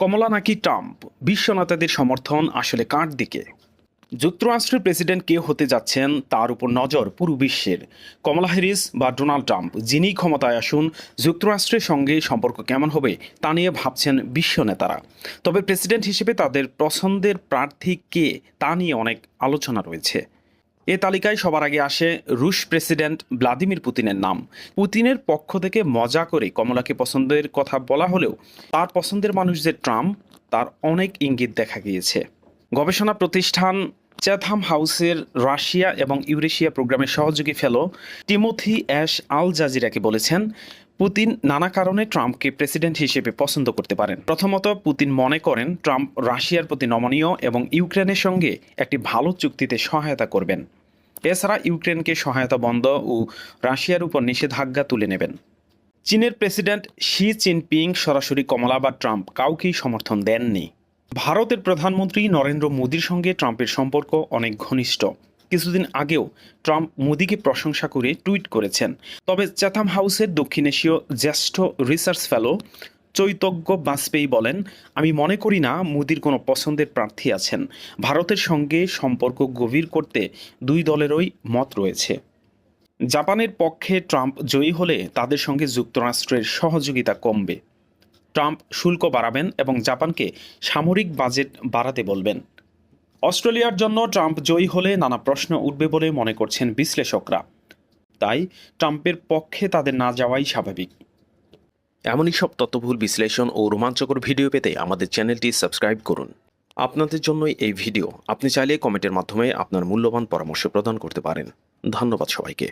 কমলা নাকি ট্রাম্প? বিশ্ব নেতাদের সমর্থন আসলে কার দিকে? যুক্তরাষ্ট্রের প্রেসিডেন্ট কে হতে যাচ্ছেন তার উপর নজর পুরো বিশ্বের। কমলা হ্যারিস বা ডোনাল্ড ট্রাম্প, যিনি ক্ষমতায় আসুন, যুক্তরাষ্ট্রের সঙ্গে সম্পর্ক কেমন হবে তা নিয়ে ভাবছেন বিশ্ব নেতারা তবে প্রেসিডেন্ট হিসেবে তাদের পছন্দের প্রার্থী কে তা নিয়ে অনেক আলোচনা রয়েছে। এ তালিকায় সবার আগে আসে রুশ প্রেসিডেন্ট ভ্লাদিমির পুতিনের নাম। পুতিনের পক্ষ থেকে মজা করে কমলাকে পছন্দের কথা বলা হলেও তার পছন্দের মানুষ যে ট্রাম্প, তার অনেক ইঙ্গিত দেখা গিয়েছে। গবেষণা প্রতিষ্ঠান চ্যাথাম হাউসের রাশিয়া এবং ইউরেশিয়া প্রোগ্রামের সহযোগী ফেলো টিমোথি অ্যাশ আল জাজিরাকে বলেছেন, পুতিন নানা কারণে ট্রাম্পকে প্রেসিডেন্ট হিসেবে পছন্দ করতে পারেন। প্রথমত, পুতিন মনে করেন, ট্রাম্প রাশিয়ার প্রতি নমনীয় এবং ইউক্রেনের সঙ্গে একটি ভালো চুক্তিতে সহায়তা করবেন। এছাড়া ইউক্রেনকে সহায়তা বন্ধ ও রাশিয়ার উপর নিষেধাজ্ঞা তুলে নেবেন। চীনের প্রেসিডেন্ট শি জিনপিং সরাসরি কমলা বা ট্রাম্প কাউকেই সমর্থন দেননি। ভারতের প্রধানমন্ত্রী নরেন্দ্র মোদীর সঙ্গে ট্রাম্পের সম্পর্ক অনেক ঘনিষ্ঠ। কিছুদিন আগেও ট্রাম্প মোদীকে প্রশংসা করে টুইট করেছেন। তবে চ্যাথাম হাউসের দক্ষিণ এশীয় জ্যেষ্ঠ রিসার্চ ফেলো চৈতজ্ঞ বাজপেয়ী বলেন, আমি মনে করি না মোদির কোনো পছন্দের প্রার্থী আছেন। ভারতের সঙ্গে সম্পর্ক গভীর করতে দুই দলেরই মত রয়েছে। জাপানের পক্ষে ট্রাম্প জয়ী হলে তাদের সঙ্গে যুক্তরাষ্ট্রের সহযোগিতা কমবে। ট্রাম্প শুল্ক বাড়াবেন এবং জাপানকে সামরিক বাজেট বাড়াতে বলবেন। অস্ট্রেলিয়ার জন্য ট্রাম্প জয়ী হলে নানা প্রশ্ন উঠবে বলে মনে করছেন বিশ্লেষকরা। তাই ট্রাম্পের পক্ষে তাদের না যাওয়াই স্বাভাবিক। এমনই সব তথ্যভুল বিশ্লেষণ ও রোমাঞ্চকর ভিডিও পেতে আমাদের চ্যানেলটি সাবস্ক্রাইব করুন। আপনাদের জন্যই এই ভিডিও। আপনি চাইলে কমেন্টের মাধ্যমে আপনার মূল্যবান পরামর্শ প্রদান করতে পারেন। ধন্যবাদ সবাইকে।